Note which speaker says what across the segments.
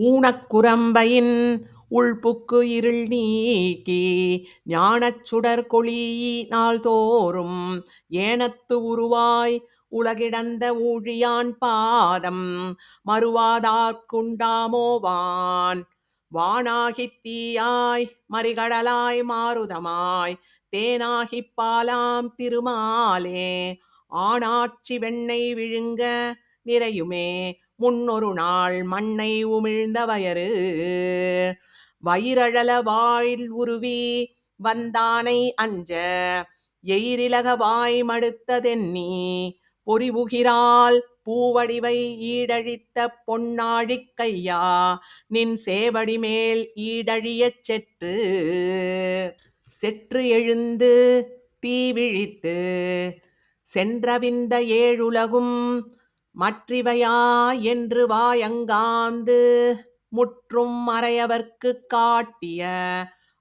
Speaker 1: ஊனக்குரம்பையின் உள்புக்கு இருள் நீக்கி ஞானச் சுடர்கொளி தோறும் ஏனத்து உருவாய் உலகிடந்த ஊழியான் பாதம் மறுவாதார்க்குண்டாமோவான். வானாகித் தீயாய் மறிகடலாய் மாருதமாய் தேனாகிப் பாலாம் திருமாலே ஆனாச்சி வெண்ணெய் விழுங்க நிறையுமே முன்னொரு நாள் மண்ணை உமிழ்ந்த வயறு. வயிறழல வாயில் உருவி வந்தானை அஞ்ச எயிரிலக வாய் மடுத்ததென்னி பொறிவுகிறாள் பூவடிவை ஈடழித்த பொன்னாழிக் கையா நின் சேவடி மேல் ஈடழியச் செற்று. செற்று எழுந்து தீவிழித்து சென்றவிந்த ஏழுலகும் மற்றிவையா என்று வாயங்காந்து முற்றும் மறையவர்க்குக் காட்டிய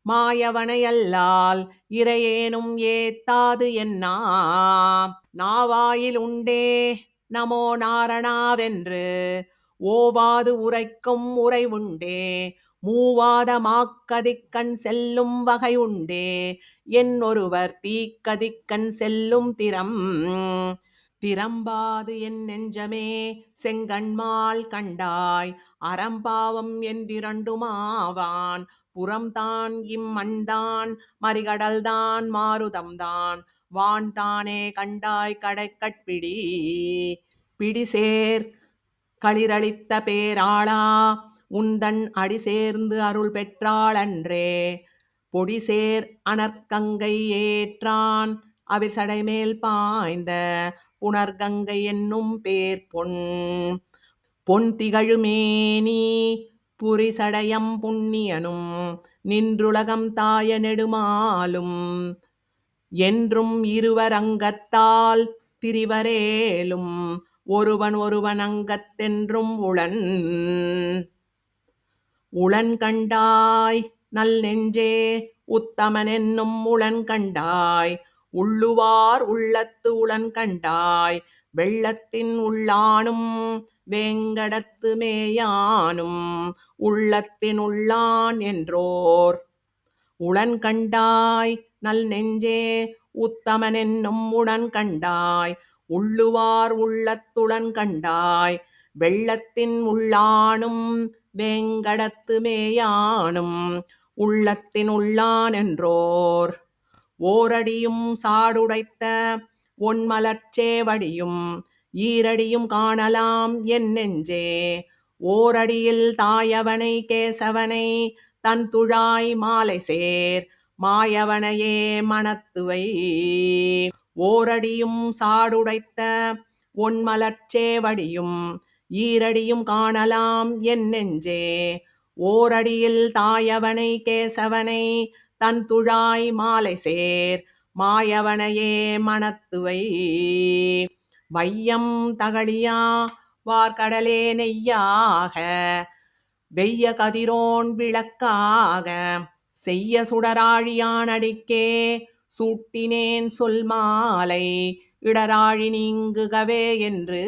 Speaker 1: மாயவனையல்லால் இறையேனும் ஏத்தாது என்னா? நாவாயில் உண்டே நமோ நாரணாவென்று ஓவாது உரைக்கும் உரை மூவாத மாக்கதிக்கண் செல்லும் வகை உண்டே என் ஒருவர் தீக்கதிக்கண் செல்லும் திறம் திறம்பாது என் நெஞ்சமே செங்கண்மால் கண்டாய் அறம்பாவம் என்றிரண்டுமாவான். புறம்தான் இம்மண்தான் மறிகடல்தான் மாருதம்தான். வான்தானே கண்டாய் கடைக்கட்பிடி பிடிசேர் களிரளித்த பேராளா. உந்தன் அடி சேர்ந்து அருள் பெற்றாளன்றே பொடிசேர் அனற்கங்கை ஏற்றான். அவிர் சடைமேல் பாய்ந்த புனர்கங்கை என்னும் பேர் பொன். பொன் திகழுமேனி புரிசடையம் புண்ணியனும் நின்றுலகம் தாய நெடுமாலும். என்றும் இருவர் அங்கத்தால் திரிவரேலும் ஒருவன் ஒருவன் அங்கத்தென்றும் உளன். உளன் கண்டாய் நல் நெஞ்சே உத்தமனென்னும் உளன் கண்டாய் உள்ளுவார் உள்ளத்து உளன் கண்டாய் வெள்ளத்தின் உள்ளானும் வேங்கடத்து மேயானும் உள்ளத்தின் உள்ளான் என்றோர். உளன் கண்டாய் நல் நெஞ்சே உத்தமன் என்னும் உடன் கண்டாய் உள்ளுவார் உள்ளத்துடன் கண்டாய் வெள்ளத்தின் உள்ளானும் வேங்கடத்து மேயானும் உள்ளத்தின் உள்ளான் என்றோர். ஓரடியும் சாடுடைத்த ஒன்மலர்ச்சேவடியும் ஈரடியும் காணலாம் என் நெஞ்சே. ஓரடியில் தாயவனை கேசவனை தன் துழாய் மாலை சேர் மாயவனையே மனத்துவை ஓரடியும் சாடுடைத்த ஒன்மலர்ச்சேவடியும் ஈரடியும் காணலாம் என் நெஞ்சே. ஓரடியில் தாயவனை கேசவனை தன் துழாய் மாலை சேர் மாயவனையே மனத்துவை வையம் தகழியா வார்கடலே நெய்யாக வெய்ய கதிரோன் விளக்காக செய்ய சுடராழியானடிக்கே சூட்டினேன் சொல் மாலை இடராழி நீங்குகவே என்று.